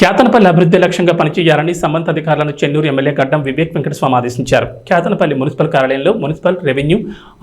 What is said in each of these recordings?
కేతనపల్లి అభివృద్ధి లక్ష్యంగా పనిచేయాలని సంబంధ అధికారులను చెన్నూరు ఎమ్మెల్యే గడ్డం వివేక్ వెంకటస్వామి ఆదేశించారు. క్యాతనపల్లి మున్సిపల్ కార్యాలయంలో మున్సిపల్ రెవెన్యూ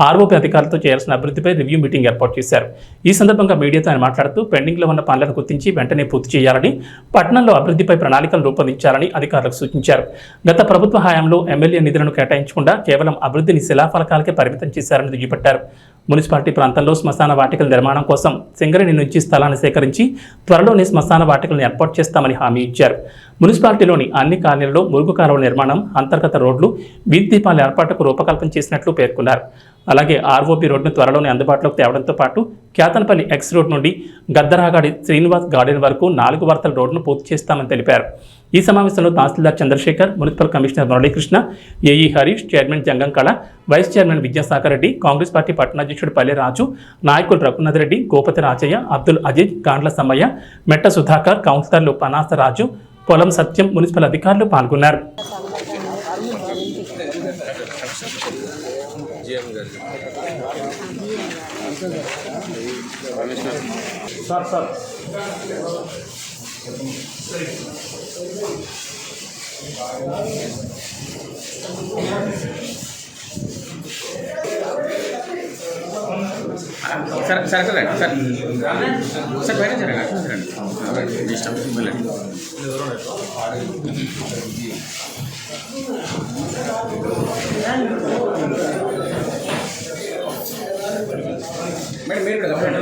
ఆర్ఓపీ అధికారులతో చేయాల్సిన అభివృద్ధిపై రివ్యూ మీటింగ్ ఏర్పాటు చేశారు. ఈ సందర్భంగా మీడియాతో ఆయన మాట్లాడుతూ పెండింగ్లో ఉన్న పనులను గుర్తించి వెంటనే పూర్తి చేయాలని పట్టణంలో అభివృద్ధిపై ప్రణాళికలు రూపొందించాలని అధికారులకు సూచించారు. గత ప్రభుత్వ హయాంలో ఎమ్మెల్యే నిధులను కేటాయించకుండా కేవలం అభివృద్ధిని శిలాఫలకాలకే పరిమితం చేశారని దుయ్యబట్టారు. మున్సిపాలిటీ ప్రాంతంలో శ్మశాన వాటికల నిర్మాణం కోసం సింగరేణి నుంచి స్థలాన్ని సేకరించి త్వరలోనే శ్మశాన వాటికలను ఏర్పాటు చేస్తామని హామీ ఇచ్చారు. మున్సిపాలిటీలోని అన్ని కాలనీలలో మురుగు కాలువల నిర్మాణం అంతర్గత రోడ్లు వీధి దీపాల ఏర్పాటుకు రూపకల్పన చేసినట్లు పేర్కొన్నారు. అలాగే ఆర్ఓపి రోడ్ను త్వరలోనే అందుబాటులోకి తేవడంతో పాటు కేతనపల్లి ఎక్స్ రోడ్ నుండి గద్దరాగాడి శ్రీనివాస్ గార్డెన్ వరకు నాలుగు వార్తల రోడ్ను పూర్తి చేస్తామని తెలిపారు. ఈ సమావేశంలో tahsildar Chandrasekhar municipal commissioner Muralikrishna AE Harish chairman Jangam Kala vice chairman Vidyasagar Reddy Congress party పట్టణాధ్యక్షుడు Palle రాజు నాయకులు రఘునాథ్ రెడ్డి గోపతి రాజయ్య అబ్దుల్ అజీజ్ గాండ్ల సమ్మయ్య మెట్ట సుధాకర్ కౌన్సిలర్లు పనాస రాజు పొలం సత్యం మున్సిపల్ అధికారులు పాల్గొన్నారు. Sir sir. సరే సరే సార్ బయట జరగండి సరే మీ ఇష్టం వెళ్ళండి మేడం మీరు చెప్పండి.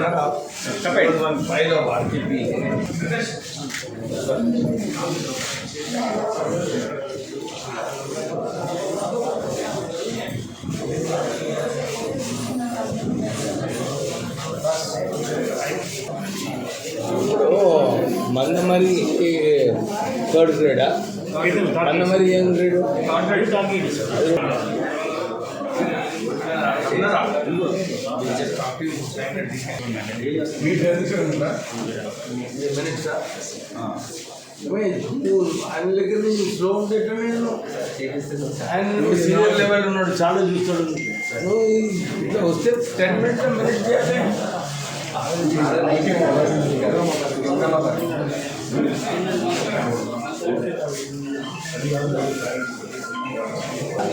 చెప్పండి ಮಂದಮರಿ ಥರ್ಡ್ ಗ್ರೇಡ ಮನ್ನಮರಿ ಏನು ಗ್ರೇಡು? ఏం గ్రేడ్ ఆయన దగ్గర నుంచి స్లో ఉండేటం నేను ఆయన సీనియర్ లెవెల్ ఉన్నాడు చాలా చూస్తాడు నువ్వు ఇట్లా వస్తే టెన్ మినిట్స్ మేనేజ్ చేయాలి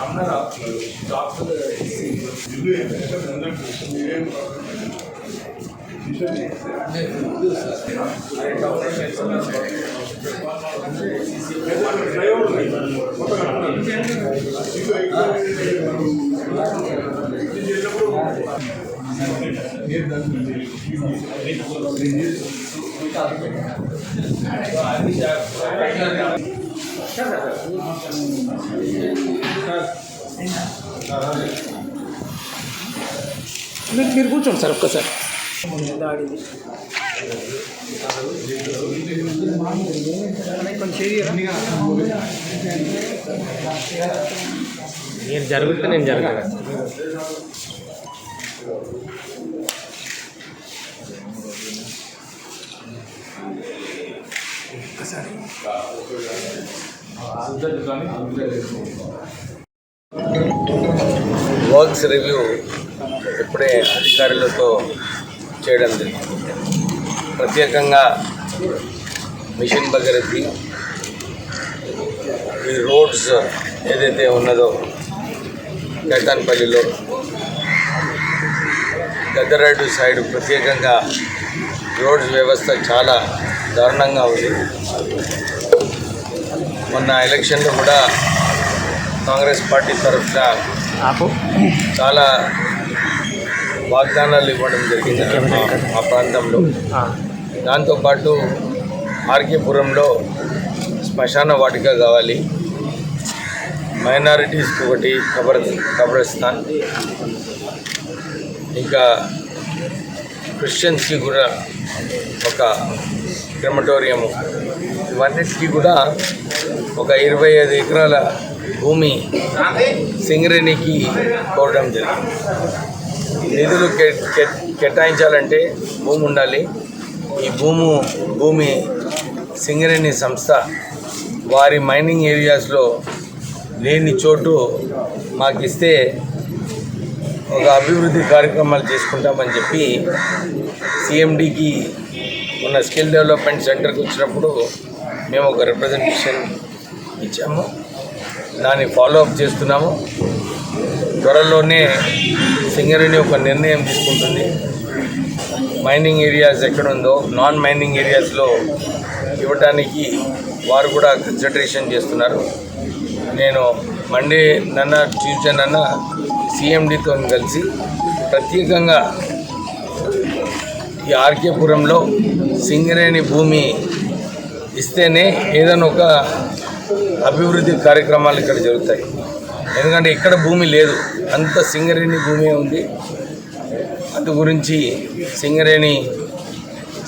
అమ్మరా డాక్టర్ మీరు మీరు కూర్చోండి సార్ ఒక్కసారి మీరు జరుగుతే నేను జరగదు వర్క్స్ రివ్యూ ఇప్పుడే అధికారులతో చేయడం జరిగింది. ప్రత్యేకంగా మిషన్ భగీరథి ఈ రోడ్స్ ఏదైతే ఉన్నదో కైతాన్పల్లిలో గద్దరాడు సైడ్ ప్రత్యేకంగా రోడ్స్ వ్యవస్థ చాలా దారుణంగా ఉంది. మొన్న ఎలక్షన్లో కూడా కాంగ్రెస్ పార్టీ తరఫున చాలా వాగ్దానాలు ఇవ్వడం జరిగింది. ఆ- ఆ. ప్రాంతంలో దాంతోపాటు ఆర్కేపురంలో శ్మశాన వాటిక కావాలి. మైనారిటీస్కి ఒకటి కబర్ కబ్రస్థాన్. ఇంకా క్రిస్టియన్స్కి కూడా ఒక క్రమటోరియం. ఇవన్నిటికీ కూడా ఒక ఇరవై ఐదు ఎకరాల భూమి సింగరేణికి కోరడం జరిగింది. నిధులు కే కేటాయించాలంటే భూమి ఉండాలి. ఈ భూము భూమి సింగరేణి సంస్థ వారి మైనింగ్ ఏరియాస్లో లేని చోటు మాకు ఇస్తే ఒక అభివృద్ధి కార్యక్రమాలు చేసుకుంటామని చెప్పి సిఎండికి ఉన్న స్కిల్ డెవలప్మెంట్ సెంటర్కి వచ్చినప్పుడు మేము ఒక రిప్రజెంటేషన్ ఇచ్చాము. దాన్ని ఫాలో అప్ చేస్తున్నాము. త్వరలోనే సింగరేణి ఒక నిర్ణయం తీసుకుంటుంది. మైనింగ్ ఏరియాస్ ఎక్కడ ఉందో నాన్ మైనింగ్ ఏరియాస్లో ఇవ్వటానికి వారు కూడా కన్సిడరేషన్ చేస్తున్నారు. నేను మండే నన్న ట్యూస్డే నన్న సిఎండితో కలిసి ప్రత్యేకంగా ఈ ఆర్కేపురంలో సింగరేణి భూమి ఇస్తేనే ఏదైనా ఒక అభివృద్ధి కార్యక్రమాలు ఇక్కడ జరుగుతాయి. ఎందుకంటే ఇక్కడ భూమి లేదు. అంత సింగరేణి భూమి ఉంది. అందు గురించి సింగరేణి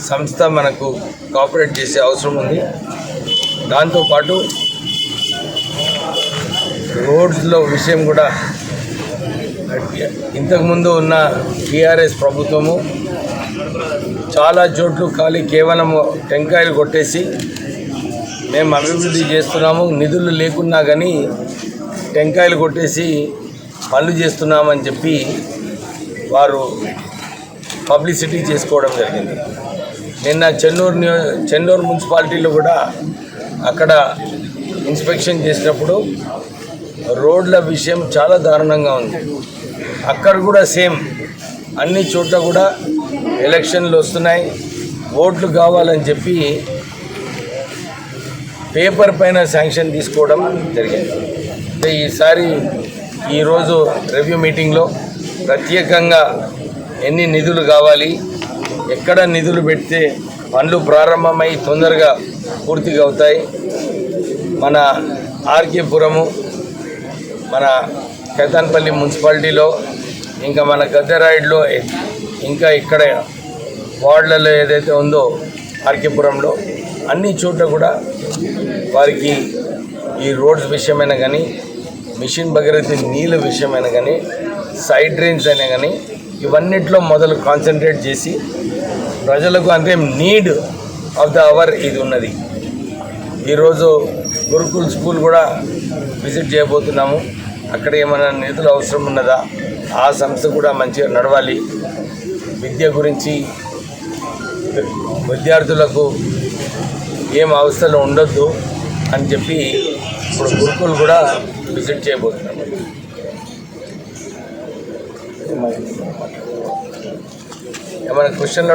సంస్థ మనకు కోఆపరేట్ చేసే అవసరం ఉంది. దాంతోపాటు రోడ్స్లో విషయం కూడా ఇంతకుముందు ఉన్న టీఆర్ఎస్ ప్రభుత్వము చాలా చోట్లు ఖాళీ కేవలం టెంకాయలు కొట్టేసి మేము అభివృద్ధి చేస్తున్నాము నిధులు లేకున్నా కానీ టెంకాయలు కొట్టేసి పనులు చేస్తున్నామని చెప్పి వారు పబ్లిసిటీ చేసుకోవడం జరిగింది. నిన్న చెన్నూరు నియో చెన్నూరు మున్సిపాలిటీలో కూడా అక్కడ ఇన్స్పెక్షన్ చేసినప్పుడు రోడ్ల విషయం చాలా దారుణంగా ఉంది. అక్కడ కూడా సేమ్ అన్ని చోట్ల కూడా ఎలక్షన్లు వస్తున్నాయి ఓట్లు కావాలని చెప్పి పేపర్ పైన శాంక్షన్ తీసుకోవడం జరిగింది. అంటే ఈసారి ఈరోజు రివ్యూ మీటింగ్లో ప్రత్యేకంగా ఎన్ని నిధులు కావాలి ఎక్కడ నిధులు పెడితే పనులు ప్రారంభమై తొందరగా పూర్తిగా అవుతాయి. మన ఆర్కేపురము మన కైతాన్పల్లి మున్సిపాలిటీలో ఇంకా మన గద్దెరాయిడ్లో ఇంకా ఇక్కడ వార్డులలో ఏదైతే ఉందో ఆర్కేపురంలో అన్ని చోట్ల కూడా వారికి ఈ రోడ్స్ విషయమైనా కానీ మిషన్ భగీరథి నీళ్ళ విషయమైనా కానీ సైడ్ డ్రైన్స్ అయినా కానీ ఇవన్నిట్లో మొదలు కాన్సన్ట్రేట్ చేసి ప్రజలకు అంటే నీడ్ ఆఫ్ ద అవర్ ఇది ఉన్నది. ఈరోజు గురుకుల్ స్కూల్ కూడా విజిట్ చేయబోతున్నాము. అక్కడ ఏమైనా నిధులు అవసరం ఉన్నదా? ఆ సంస్థ కూడా మంచిగా నడవాలి. విద్య గురించి విద్యార్థులకు ఏం అవస్థలు ఉండొద్దు అని చెప్పి ఇప్పుడు గురుకులు కూడా విజిట్ చేయబోతున్నాం ఏమైనా క్వశ్చన్లు